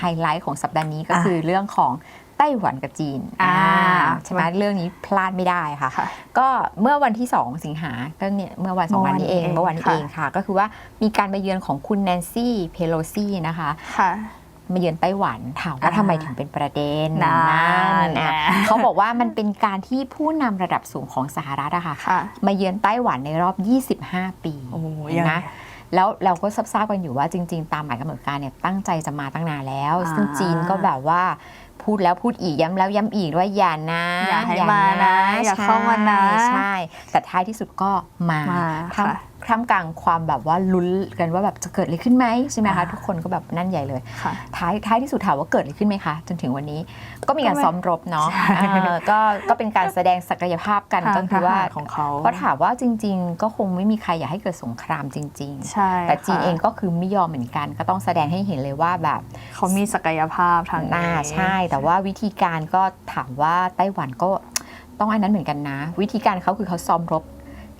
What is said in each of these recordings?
ไฮไลท์ของสัปดาห์นี้ก็อะคือเรื่องของไต้หวันกับจีนอ่าใช่ไหมเรื่องนี้พลาดไม่ได้ค่ะค่ะ ก็เมื่อวันที่ 2 สิงหาก็เนี่ยเมื่อวันสองวันนี้เองเมื่เมื่ออวัวานนนี้นี้เอเองงค่ะ ก็คือว่ามีการมาเยือนของคุณแนนซี่เพโลซี่นะคะค่ะมาเยือนไต้หวันถามว่าอ่าทำไมถึงเป็นประเด็นนานอะนะเขาบอกว่ามันเป็นการที่ผู้นำระดับสูงของสหรัฐอะค่ะค่ะมาเยือนไต้หวันในรอบ 25 ปีโอ้เห็นไหม แล้วเราก็ทราบๆกันอยู่ว่าจริง ๆ ตามหมายกำหนดการเนี่ยตั้งใจจะมาตั้งนานแล้วอ่าซึ่งจีนก็แบบว่าพูดแล้วพูดอีกย้ำแล้วย้ำอีกว่าอย่านะอย่าให้มานะอย่าเข้ามานะใช่ใช่แต่ท้ายที่สุดก็มามาท่าม ค่ะท่ามกลางความแบบว่าลุ้นกันว่าแบบจะเกิดอะไรขึ้นไหมใช่ไหมคะอ่าทุกคนก็แบบนั่นใหญ่เลยค่ะ ท้ายท้ายที่สุดถามว่าเกิดอะไรขึ้นไหมคะจนถึงวันนี้ก็มีการก็ไม่ซ้อมรบเนาะใช่เออก็ก็เป็นการแสดงศักยภาพกันทางก็คือว่าทหารของเขาก็ถามว่าจริง ๆ ก็คงไม่มีใครอยากให้เกิดสงครามจริงใช่ๆแต่จีนค่ะ เองก็คือไม่ยอมเหมือนกัน ก็ต้องแสดงให้เห็นเลยว่าแบบเขามีศักยภาพทางน่านี้ใช่ แต่ว่าวิธีการก็ถามว่าไต้หวันก็ต้องอันนั้นเหมือนกันนะ วิธีการเขาคือเขาซ้อมรบ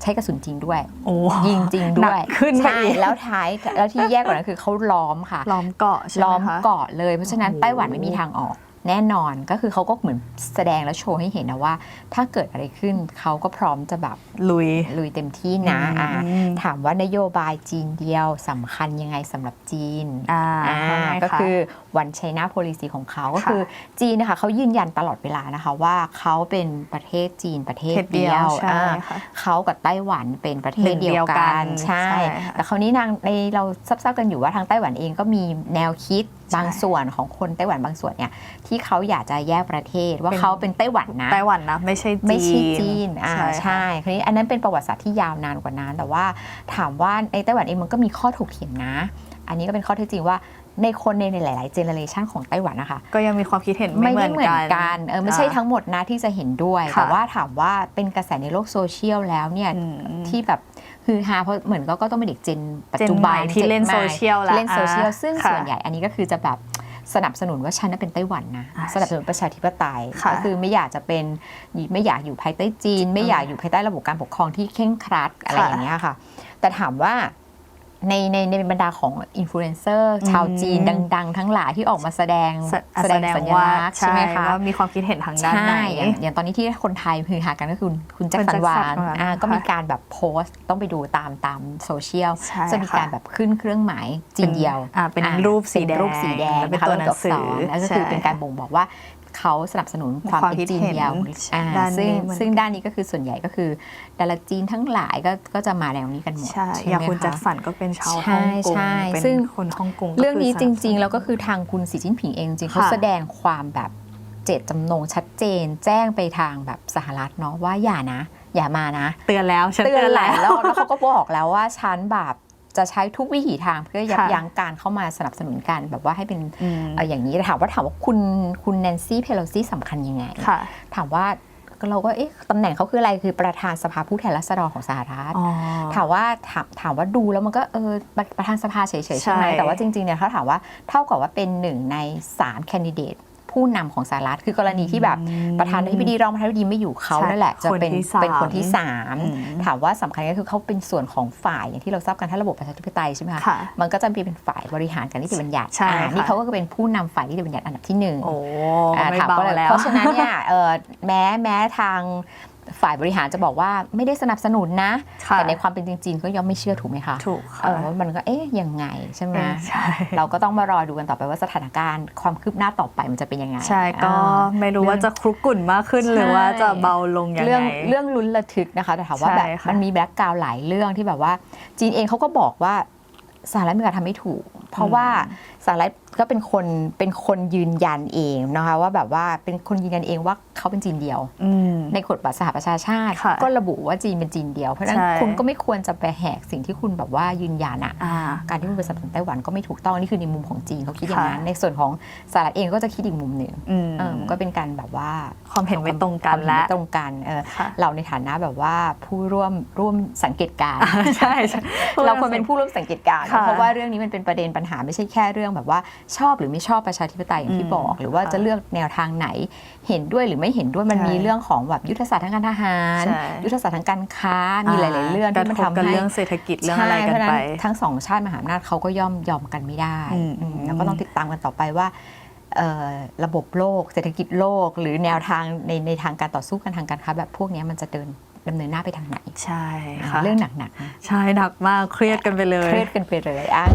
ใช้กระสุนจริงด้วย โอ้ยิงจริงหด้นัวกยขึ้นไปใช่อีก แล้วท้ายแล้วที่แย่กว่านั้นคือเขาล้อมค่ะล้อมเกาะใช่ไหมล้อมคะ เกาะเลยเพราะฉะนั้นโอ้โหไต้หวันไม่มีทางออก แน่นอนก็คือเขาก็เหมือนแสดงแล้วโชว์ให้เห็นนะว่า ถ้าเกิดอะไรขึ้นเขาก็พร้อมจะแบบลุยลุยเต็มที่นะอืมอ่าถามว่านโยบายจีนเดียวสำคัญยังไงสำหรับจีนอ่าอ่าว่าไงก็คะคือวันไชน่าโพลิซีของเขาก็ค่ะคือจีนนะคะเขายืนยันตลอดเวลานะคะว่าเขาเป็นประเทศจีนประเทศประเทศเดีเดียยววใช่อ่าค่ะเขากับไต้หวันเป็นประเทศหนึ่งเดียวกันเดียวกันใช่ใช่ค่ะแต่คราวนี้นางในเราทราบๆกันอยู่ว่าทางไต้หวันเองก็มีแนวคิดใช่ บางส่วนของคนไต้หวันบางส่วนเนี่ยที่เขาอยากจะแยกประเทศว่าเป็นเขาเป็นไต้หวันนะไต้หวันนะไม่ใช่จีนไม่ใช่จีนอ่าค่ะใช่คราวนี้อันนั้นเป็นประวัติศาสตร์ที่ยาวนานกว่านั้นแต่ว่าถามว่าในไต้หวันเองมันก็มีข้อถกเถียงนะ อันนี้ก็เป็นข้อเท็จจริงว่าในคนในหลาย ๆ เจเนอเรชันของไต้หวันนะคะก็ยังมีความคิดเห็นไม่ไม่เหมืได้อนเหมือนกันกันเออไม่ใช่ทั้งหมดนะที่จะเห็นด้วยค่ะแต่ว่าถามว่าเป็นกระแสในโลกโซเชียลแล้วเนี่ยอืมที่แบบ คือฮาเพราะเหมือนก็ก็ต้องเป็นเด็กเจนปัจเจนจุใหบัม่นที่เล่นจใหม่โซเชียลแล้วที่เล่นโซเชียลอ่าซึ่งค่ะส่วนใหญ่อันนี้ก็คือจะแบบสนับสนุนว่าฉันน่ะเป็นไต้หวันนะอ่าสนับสนุนประชาธิปไตยค่ะก็คือไม่อยากจะเป็นไม่อยากอยู่ภายใต้จีน ไม่อยากอยู่ภายใต้ระบบการปกครองที่เคร่งครัดอะไรค่ะ อย่างเงี้ยค่ะ แต่ถามว่า ในในในบรรดาของอินฟลูเอนเซอร์ชาวจีนอืมดัง ๆ ทั้งหลายที่ออกมาแสดงแสแสดงสัญว่าลักษณ์ใช่ไหมคะว่ามีความคิดเห็นทางด้านไหนใช่อย่างอย่างตอนนี้ที่คนไทยคือหากันก็คือคุณแจ็คคุณสันหวาแจ็นคสันหวานอ่าก็ค่ะมีการแบบโพสต์ต้องไปดูตามตามโซเชียลใช่จะมีค่ะการแบบขึ้นเครื่องหมายจีนเดียวอ่าเป็นอ่ารูปสีแดงเป็นรูปสีแดงแล้วเป็นนะคะตัวหนังสือแล้วก็คือเป็นการบ่งบอกว่า เขาสนับสนุนความความเป็นคิดจีนเห็นเดียวอ่าด้านนี้ซึ่งเหมือน ซึ่งด้านนี้ก็คือส่วนใหญ่ก็คือดาราจีนทั้งหลายก็ก็จะมาแนวนี้กันหมดใช่ใช่อย่างไหมคุณคะแจ็คสันก็เป็นชาวใช่ฮ่องกงใช่เป็นซึ่ง คนฮ่องกงก็เรื่องนี้คืจสริงๆนัแล้วบก็คือทางคุณสีจิ้นผิงเองจริงๆเขาค่ะ แสดงความแบบเจตจำนงชัดเจน แจ้งไปทางแบบสหรัฐเนาะว่าอย่านะ อย่ามานะ เตือนแล้วฉันเตือนหลายแล้รอบแล้วเขาก็บอกแล้วว่าฉันแบบ จะใช้ทุกวิถีทางเพื่อยับค่ะยั้งการเข้ามาสนับสนุนกันแบบว่าให้เป็นอืมเอ่ออย่างนี้แต่ถามว่าถามว่าคุณคุณแนนซี่เพโลซี่สำคัญยังไงค่ะถามว่าเราก็เอ๊ะตำแหน่งเขาคืออะไรคือประธานสภาผู้แทนราษฎรของสหรัฐอ๋อถามว่าถามถามว่าดูแล้วมันก็เออประประธานสภาเฉยๆใช่ไหมใช่แต่ว่าจริงๆเนี่ยเขาถามว่าเท่ากับว่าเป็นหนึ่งใน3แคนดิเดต ผู้นำของสหรัฐคือกรณีที่แบบประธานาธิบดีรองประธานาธิบดีไม่อยู่เขาใช่นั่นแหละจะเป็นคนที่สามเป็นคนที่สามอืมถามว่าสำคัญก็คือเขาเป็นส่วนของฝ่ายอย่างที่เราทราบกันถ้าระบบประชาธิปไตยใช่ไหมคะค่ะมันก็จะมีเป็นฝ่ายบริหารการนิติบัญญัติใช่อ่าค่ะนี่เขาก็คือเป็นผู้นำฝ่ายนิติบัญญัติอันดับที่หนึ่งโอ้อ่าไม่ถามเบาว่าอะไรแล้วเพราะฉะนั้นเนี่ยเอ่อแม้แม้ทาง ฝ่ายบริหารจะบอกว่าไม่ได้สนับสนุนนะ ค่ะแต่ในความเป็นจริงๆก็ย่อมไม่เชื่อถูกไหมคะถูกเอค่ะ อว่ามันก็เอ๊ะยังไงใช่ไหมเออใช่ เราก็ต้องมารอดูกันต่อไปว่าสถานการณ์ความคืบหน้าต่อไปมันจะเป็นยังไงใช่ก็อ่า ไม่รู้ว่าจะคลุกกลุ่นมากขึ้น หรือว่าจะเบาลงยังไงเรื่องเรื่องลุ้นระทึกนะคะแต่ถามว่าใช่แบบค่ะมันมีแบล็กกราวหลายเรื่องที่แบบว่า จีนเองเขาก็บอกว่าสหรัฐอเมริกาทำไม่ถูก เพราะว่าสหรัฐก็เป็นคนเป็นคนยืนยันเองนะคะว่าแบบว่าเป็นคนยืนยันเองว่า เขาเป็นจีนเดียวอืมในกฎบัตรสหประชาชาติค่ะก็ระบุว่าจีนเป็นจีนเดียว เพราะฉะนั้นใช่คุณก็ไม่ควรจะไปแหกสิ่งที่คุณแบบว่ายืนยันอะอ่าการที่คุณไปสนับสนุนไต้หวันก็ไม่ถูกต้องนี่คือในมุมของจีนเขาคิดอย่างนั้นค่ะในส่วนของสหรัฐเองก็จะคิดอีกมุมหนึ่งอืมเออก็เป็นการแบบว่าความเห็นไม่ตรงกันความเห็และไม่ตรงกันเออค่ะเราในฐานะแบบว่าผู้ร่วมร่วมสังเกตการณ์ใช่ใช่เราควรเป็นผู้ร่วมสังเกตการณ์ค่ะเพราะว่าเรื่องนี้มันเป็นประเด็นปัญหาไม่ใช่แค่เรื่องแบบว่าชอบหรือไม่ชอบประชาธิปไตยอย่างที่อืมบอก หรือว่าค่ะจะเลือกแนวทางไหนเห็นด้วยหรือไม่เห็นด้วยมันใช่มีเรื่องของแบบยุทธศาสตร์ทางการทหารใช่ยุทธศาสตร์ทางการค้ามีหลาย ๆ เรื่องกระที่มันทบทำกันให้เรื่องเศรษฐกิจเรื่องอะไรกันใช่เพราะฉะไปทั้งสองชาติมหาอำนาจเขาก็ย่อมยอมกันไม่ได้อืมอืมแล้วก็ต้องติดตามกันต่อไปว่าเอ่อระบบโลก เศรษฐกิจโลก หรือแนวทางในในทางการต่อสู้กันทางการค้าแบบพวกเนี้ยมันจะเดินดำเนินหน้าไปทางไหน ใช่ค่ะเรื่องหนักๆนะใช่หนักมากเครียดกันไปเลย เครียดกันไปเลยอะ